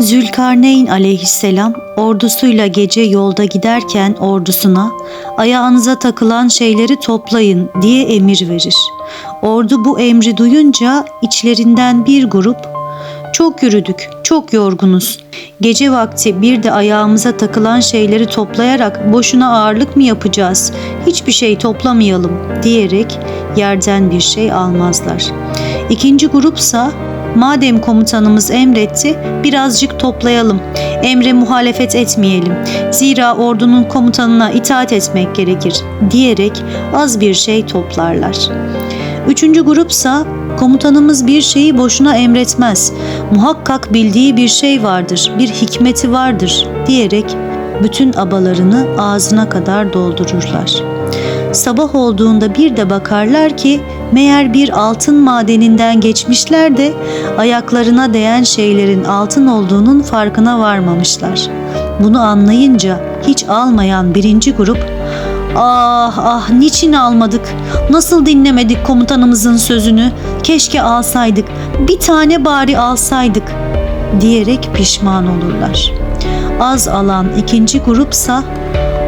Zülkarneyn aleyhisselam ordusuyla gece yolda giderken ordusuna ayağınıza takılan şeyleri toplayın diye emir verir. Ordu bu emri duyunca içlerinden bir grup çok yürüdük, çok yorgunuz. Gece vakti bir de ayağımıza takılan şeyleri toplayarak boşuna ağırlık mı yapacağız? Hiçbir şey toplamayalım diyerek yerden bir şey almazlar. İkinci grupsa madem komutanımız emretti birazcık toplayalım. Emre muhalefet etmeyelim. Zira ordunun komutanına itaat etmek gerekir diyerek az bir şey toplarlar. Üçüncü grupsa komutanımız bir şeyi boşuna emretmez. Muhakkak bildiği bir şey vardır, bir hikmeti vardır diyerek bütün abalarını ağzına kadar doldururlar. Sabah olduğunda bir de bakarlar ki meğer bir altın madeninden geçmişler de ayaklarına değen şeylerin altın olduğunun farkına varmamışlar. Bunu anlayınca hiç almayan birinci grup Ah ah niçin almadık? Nasıl dinlemedik komutanımızın sözünü? Keşke alsaydık. Bir tane bari alsaydık diyerek pişman olurlar. Az alan ikinci grupsa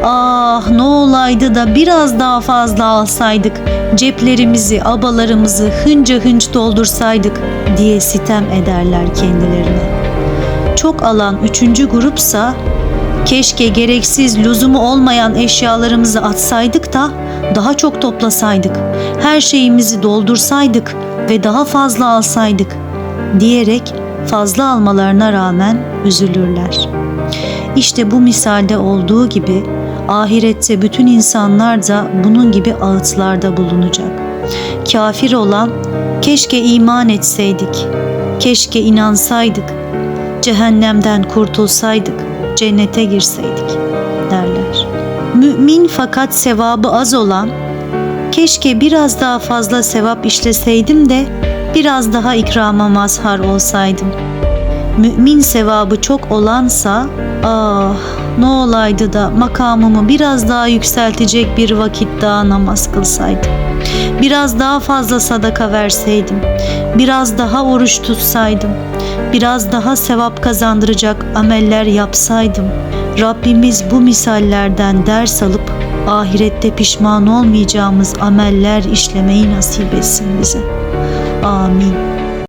Ah ne olaydı da biraz daha fazla alsaydık. Ceplerimizi, abalarımızı hınca hınç doldursaydık diye sitem ederler kendilerine. Çok alan üçüncü grupsa Keşke gereksiz, lüzumu olmayan eşyalarımızı atsaydık da daha çok toplasaydık. Her şeyimizi doldursaydık ve daha fazla alsaydık diyerek fazla almalarına rağmen üzülürler. İşte bu misalde olduğu gibi ahirette bütün insanlar da bunun gibi ağıtlarda bulunacak. Kafir olan keşke iman etseydik, keşke inansaydık, cehennemden kurtulsaydık, cennete girseydik derler. Mümin fakat sevabı az olan keşke biraz daha fazla sevap işleseydim de biraz daha ikrama mazhar olsaydım. Mümin sevabı çok olansa ah ne olaydı da makamımı biraz daha yükseltecek bir vakit daha namaz kılsaydım. Biraz daha fazla sadaka verseydim. Biraz daha oruç tutsaydım. Biraz daha sevap kazandıracak ameller yapsaydım. Rabbimiz bu misallerden ders alıp ahirette pişman olmayacağımız ameller işlemeyi nasip etsin bize. Amin.